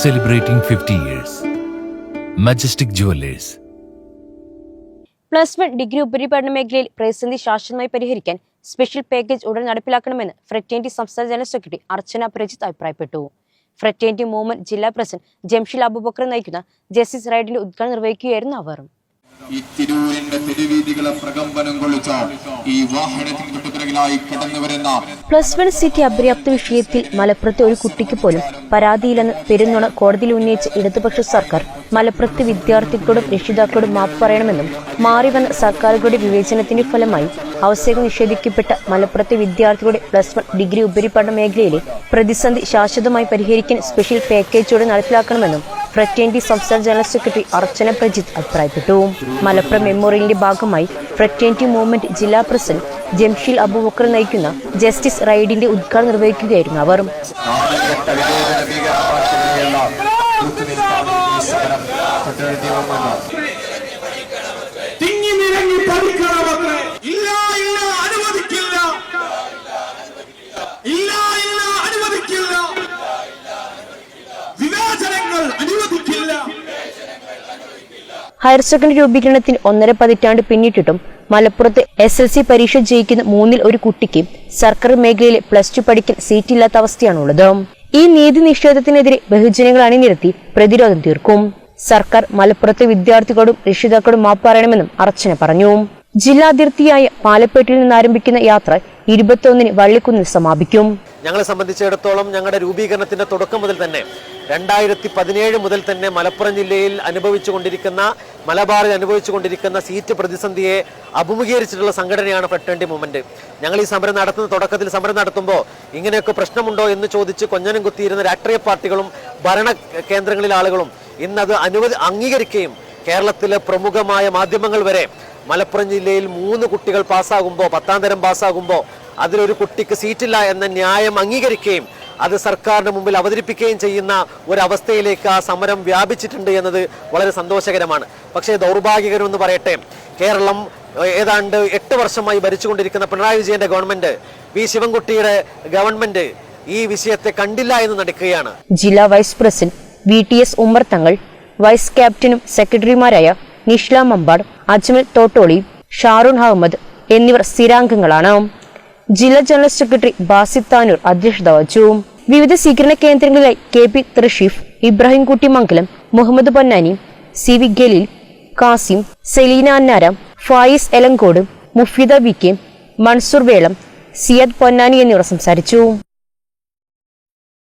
celebrating 50 years. Majestic Jewelers. Plus one degree ഉപരിപഠന മേഖലയിൽ പ്രതിസന്ധി ശാശ്വതമായി പരിഹരിക്കാൻ സ്പെഷ്യൽ പാക്കേജ് ഉടൻ നടപ്പിലാക്കണമെന്ന് ഫ്രറ്റേണ്ടി സംസ്ഥാന ജനറൽ സെക്രട്ടറി അർച്ചന പ്രജിത്ത് അഭിപ്രായപ്പെട്ടു ഫ്രറ്റേണ്ടി മൂവ്മെന്റ് ജില്ലാ പ്രസിഡന്റ് ജംഷിൽ അബുബക്കർ നയിക്കുന്ന ജസ്റ്റിസ് റൈഡിന്റെ ഉദ്ഘാടനം നിർവഹിക്കുകയായിരുന്നു അവർ ഈ തിരൂരിന്റെ തെരുവീതികളെ പ്രകമ്പനം കൊള്ളിച്ച? ഈ വാഹനത്തിന് തൊട്ടുപിറകിലായി കടന്നു വരുന്ന പ്ലസ് വൺ സീറ്റ് അപര്യാപ്ത വിഷയത്തിൽ മലപ്പുറത്തെ ഒരു കുട്ടിക്ക് പോലും പരാതിയില്ലെന്ന് പെരുന്നുണ കോടതിയിൽ ഉന്നയിച്ച ഇടതുപക്ഷ സർക്കാർ മലപ്പുറത്ത് വിദ്യാർത്ഥികളോടും രക്ഷിതാക്കളോടും മാപ്പ് പറയണമെന്നും മാറിവന്ന സർക്കാരുകളുടെ വിവേചനത്തിന്റെ ഫലമായി അവസരം നിഷേധിക്കപ്പെട്ട മലപ്പുറത്തെ വിദ്യാർത്ഥികളുടെ പ്ലസ് വൺ ഡിഗ്രി ഉപരിപഠന മേഖലയിലെ പ്രതിസന്ധി ശാശ്വതമായി പരിഹരിക്കാൻ സ്പെഷ്യൽ പാക്കേജോടെ നടപ്പിലാക്കണമെന്നും ഫ്രറ്റേണിറ്റി സംസ്ഥാന ജനറൽ സെക്രട്ടറി അർച്ചന പ്രജിത് അഭിപ്രായപ്പെട്ടു. മലപ്പുറം മെമ്മോറിയലിന്റെ ഭാഗമായി ഫ്രറ്റേണ്ടി മൂവ്മെന്റ് ജില്ലാ പ്രസിഡന്റ് ജംഷീൽ അബുബക്കർ നയിക്കുന്ന ജസ്റ്റിസ് റൈഡിന്റെ ഉദ്ഘാടനം നിർവഹിക്കുകയായിരുന്നു അവർ. ഹയർ സെക്കൻഡറി രൂപീകരണത്തിന് ഒന്നര പതിറ്റാണ്ട് പിന്നിട്ടിട്ടും മലപ്പുറത്ത് എസ് എൽ സി പരീക്ഷ ജയിക്കുന്ന മൂന്നിൽ ഒരു കുട്ടിക്ക് സർക്കാർ മേഖലയിലെ പ്ലസ് ടു പഠിക്കാൻ സീറ്റില്ലാത്ത അവസ്ഥയാണുള്ളത്. ഈ നീതി നിഷേധത്തിനെതിരെ ബഹുജനങ്ങൾ അണിനിരത്തി പ്രതിരോധം തീർക്കും. സർക്കാർ മലപ്പുറത്തെ വിദ്യാർത്ഥികളോടും രക്ഷിതാക്കളോടും മാപ്പ് പറയണമെന്നും അർച്ചന പറഞ്ഞു. ജില്ലാതിർത്തിയായ പാലപ്പേട്ടിൽ നിന്ന് ആരംഭിക്കുന്ന യാത്ര ഇരുപത്തിയൊന്നിന് വള്ളിക്കുന്നിൽ സമാപിക്കും. ഞങ്ങളെ സംബന്ധിച്ചിടത്തോളം ഞങ്ങളുടെ രൂപീകരണത്തിന്റെ തുടക്കം മുതൽ തന്നെ രണ്ടായിരത്തി പതിനേഴ് മുതൽ തന്നെ മലപ്പുറം ജില്ലയിൽ അനുഭവിച്ചുകൊണ്ടിരിക്കുന്ന മലബാറിൽ അനുഭവിച്ചുകൊണ്ടിരിക്കുന്ന സീറ്റ് പ്രതിസന്ധിയെ അഭിമുഖീകരിച്ചിട്ടുള്ള സംഘടനയാണ് ഫ്രട്ടേണ്ടി മൂവ്മെന്റ് ഞങ്ങൾ ഈ സമരം നടത്തുന്ന തുടക്കത്തിൽ സമരം നടത്തുമ്പോൾ ഇങ്ങനെയൊക്കെ പ്രശ്നമുണ്ടോ എന്ന് ചോദിച്ച് കൊഞ്ഞനം കുത്തിയിരുന്ന രാഷ്ട്രീയ പാർട്ടികളും ഭരണ കേന്ദ്രങ്ങളിലെ ആളുകളും ഇന്നത് അനുവദി അംഗീകരിക്കുകയും കേരളത്തിലെ പ്രമുഖമായ മാധ്യമങ്ങൾ വരെ മലപ്പുറം ജില്ലയിൽ മൂന്ന് കുട്ടികൾ പാസ്സാകുമ്പോൾ പത്താം തരം പാസ്സാകുമ്പോൾ അതിലൊരു കുട്ടിക്ക് സീറ്റില്ല എന്ന ന്യായം അംഗീകരിക്കുകയും അത് സർക്കാരിന് മുമ്പിൽ അവതരിപ്പിക്കുകയും ചെയ്യുന്ന ഒരവസ്ഥയിലേക്ക് ആ സമരം വ്യാപിച്ചിട്ടുണ്ട് എന്നത് വളരെ സന്തോഷകരമാണ്. പക്ഷേ ദൗർഭാഗ്യകരം എന്ന് പറയട്ടെ കേരളം ഏതാണ്ട് എട്ട് വർഷമായി ഭരിച്ചുകൊണ്ടിരിക്കുന്ന പിണറായി വിജയന്റെ ഗവൺമെന്റ് വി ശിവൻകുട്ടിയുടെ ഗവൺമെന്റ് ഈ വിഷയത്തെ കണ്ടില്ല എന്ന് നടക്കുകയാണ്. ജില്ലാ vice president V T S Ummer Thangal vice ക്യാപ്റ്റനും സെക്രട്ടറിമാരായ നിഷ്ല മമ്പാട് അജ്മൽ തോട്ടോളി ഷാറൂൺ അഹമ്മദ് എന്നിവർ സ്ഥിരാംഗങ്ങളാണ്. ജില്ലാ ജനറൽ സെക്രട്ടറി ബാസി താനൂർ അധ്യക്ഷത വഹിച്ചു. വിവിധ സ്വീകരണ കേന്ദ്രങ്ങളിലായി K P ത്രിഷീഫ് Ibrahimkutty Mangalam Muhammad Ponnani C V Galeel Kasim Seleena Annaram Faiz Elankode Mufeeda V K Mansoor Velam Siyad Ponnani എന്നിവർ സംസാരിച്ചു.